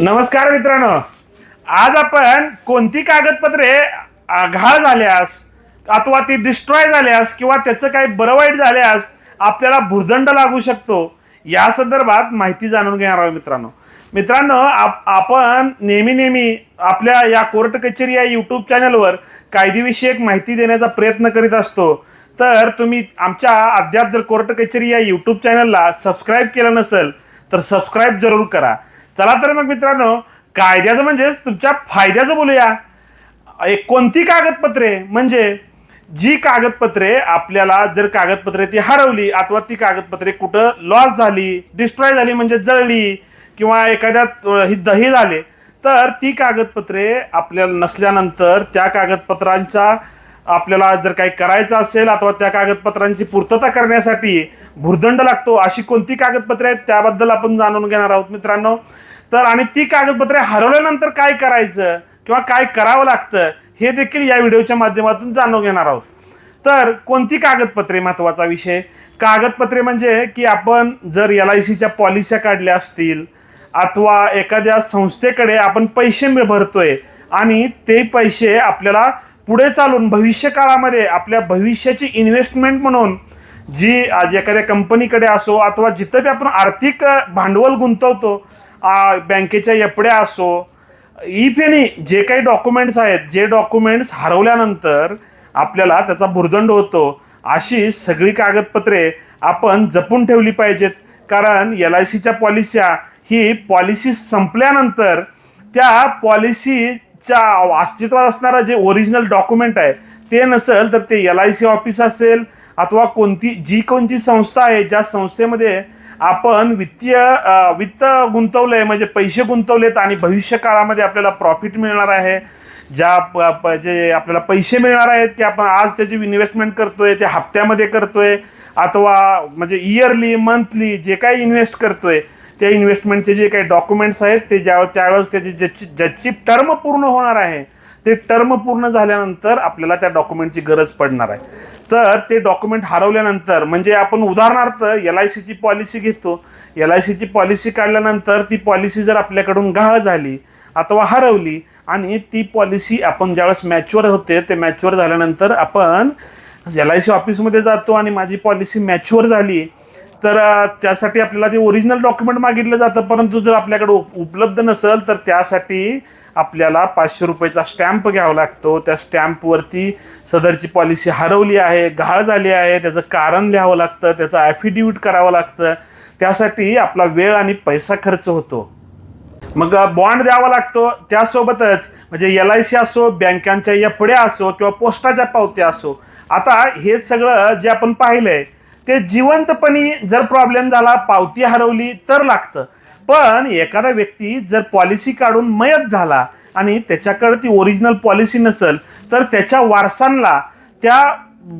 नमस्कार मित्रांनो. आज आपण कोणती कागदपत्रे आघाळ झाल्यास अथवा ती डिस्ट्रॉय झाल्यास किंवा त्याचं काही बरं वाईट झाल्यास आपल्याला भुर्दंड लागू शकतो? या संदर्भात माहिती जाणून घेणार आहोत मित्रांनो. मित्रांनो आप आपण नेहमी नेहमी आपल्या या कोर्ट कचेरी या यूट्यूब चॅनलवर कायदेविषयक माहिती देण्याचा प्रयत्न करीत असतो. तर तुम्ही आमच्या अद्याप जर कोर्ट कचेरी या यूट्यूब चॅनलला सबस्क्राईब केलं नसेल तर सबस्क्राईब जरूर करा. चला तर मग मित्रांनो कायद्याचं म्हणजेच तुमच्या फायद्याचं बोलूया. एक कोणती कागदपत्रे? म्हणजे जी कागदपत्रे आपल्याला जर कागदपत्रे ती हरवली अथवा ती कागदपत्रे कुठं लॉस झाली डिस्ट्रॉय झाली म्हणजे जळली किंवा एखाद्या ही दही झाले तर ती कागदपत्रे आपल्याला नसल्यानंतर त्या कागदपत्रांच्या आपल्याला जर काही करायचं असेल अथवा त्या कागदपत्रांची पूर्तता करण्यासाठी भुर्दंड लागतो अशी कोणती कागदपत्रे आहेत त्याबद्दल आपण जाणून घेणार आहोत मित्रांनो. तर आणि ती कागदपत्रे हरवल्यानंतर काय करायचं किंवा काय करावं लागतं हे देखील या व्हिडिओच्या माध्यमातून जाणून घेणार आहोत. तर कोणती कागदपत्रे महत्त्वाचा विषय? कागदपत्रे म्हणजे की आपण जर एल आय सीच्या पॉलिस्या काढल्या असतील अथवा एखाद्या संस्थेकडे आपण पैसे भरतोय आणि ते पैसे आपल्याला पुढे चालून भविष्य काळामध्ये आपल्या भविष्याची इन्व्हेस्टमेंट म्हणून जी एखाद्या कंपनीकडे असो अथवा जिथं बी आपण आर्थिक भांडवल गुंतवतो बँकेच्या यपड्या असो इफ एनी जे काही डॉक्युमेंट्स आहेत जे डॉक्युमेंट्स हरवल्यानंतर आपल्याला त्याचा भुर्दंड होतो अशी सगळी कागदपत्रे आपण जपून ठेवली पाहिजेत. कारण एल आय सीच्या पॉलिस्या ही पॉलिसी संपल्यानंतर त्या पॉलिसी च्या अस्तित्वात असणारा जे ओरिजिनल डॉक्युमेंट आहे ते नसेल तर ते एल आय सी ऑफिस असेल अथवा कोणती जी कोणती संस्था आहे ज्या संस्थेमध्ये आपण वित्तीय वित्त गुंतवलं आहे म्हणजे पैसे गुंतवलेत आणि भविष्य काळामध्ये आपल्याला प्रॉफिट मिळणार आहे ज्या जे आपल्याला पैसे मिळणार आहेत की आपण आज त्याची इन्व्हेस्टमेंट करतोय ते हप्त्यामध्ये करतोय अथवा म्हणजे इयरली मंथली जे काही इन्व्हेस्ट करतोय त्या इन्व्हेस्टमेंटचे जे काही डॉक्युमेंट्स आहेत ते ज्या त्यावेळेस त्याची ज्याची ज्याची टर्म पूर्ण होणार आहे ते टर्म पूर्ण झाल्यानंतर आपल्याला त्या डॉक्युमेंटची गरज पडणार आहे. तर ते डॉक्युमेंट हरवल्यानंतर म्हणजे आपण उदाहरणार्थ एल आय सीची पॉलिसी घेतो. एल आय सीची पॉलिसी काढल्यानंतर ती पॉलिसी जर आपल्याकडून गहाळ झाली अथवा हरवली आणि ती पॉलिसी आपण ज्यावेळेस मॅच्युअर होते ते मॅच्युअर झाल्यानंतर आपण एल आय सी ऑफिसमध्ये जातो आणि माझी पॉलिसी मॅच्युअर झाली तर त्यासाठी आपल्याला ते ओरिजिनल डॉक्युमेंट मागितलं जातं परंतु जर आपल्याकडे उपलब्ध नसेल तर त्यासाठी आपल्याला पाचशे रुपयाचा स्टॅम्प घ्यावा लागतो. त्या स्टॅम्पवरती सदरची पॉलिसी हरवली आहे गहाळ झाली आहे त्याचं कारण लिहावं लागतं त्याचं ॲफिडेविट करावं लागतं. त्यासाठी आपला वेळ आणि पैसा खर्च होतो. मग बॉन्ड द्यावा लागतो. त्यासोबतच म्हणजे एल आय सी असो बँकांच्या एफड्या असो किंवा पोस्टाच्या पावत्या असो. आता हे सगळं जे आपण पाहिलं आहे ते जिवंतपणी जर प्रॉब्लेम झाला पावती हरवली तर लागतं. पण एखादा व्यक्ती जर पॉलिसी काढून मयत झाला आणि त्याच्याकडे ती ओरिजिनल पॉलिसी नसेल तर त्याच्या वारसांना त्या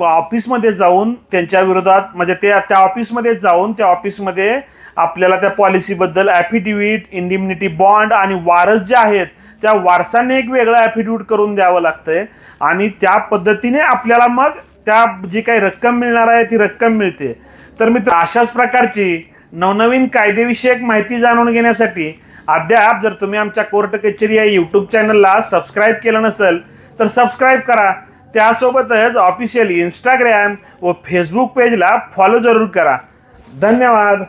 ऑफिसमध्ये जाऊन त्यांच्या विरोधात म्हणजे ते त्या ऑफिसमध्ये जाऊन त्या ऑफिसमध्ये आपल्याला त्या पॉलिसीबद्दल ॲफिडेविट इंडिमिनिटी बॉन्ड आणि वारस जे आहेत त्या वारसाने एक वेगळं ॲफिडेविट करून द्यावं लागतंय. आणि त्या पद्धतीने आपल्याला मग त्या जी काही रक्कम मिळणार आहे ती रक्कम मिळते. तर मित्र अशाच प्रकारची नवनवीन कायदेविषयक माहिती जाणून घेण्यासाठी अद्याप जर तुम्ही आमच्या कोर्ट कचेरी या यूट्यूब चॅनलला सबस्क्राईब केलं नसेल तर सबस्क्राईब करा. त्यासोबतच ऑफिशियल इंस्टाग्रॅम व फेसबुक पेजला फॉलो जरूर करा. धन्यवाद.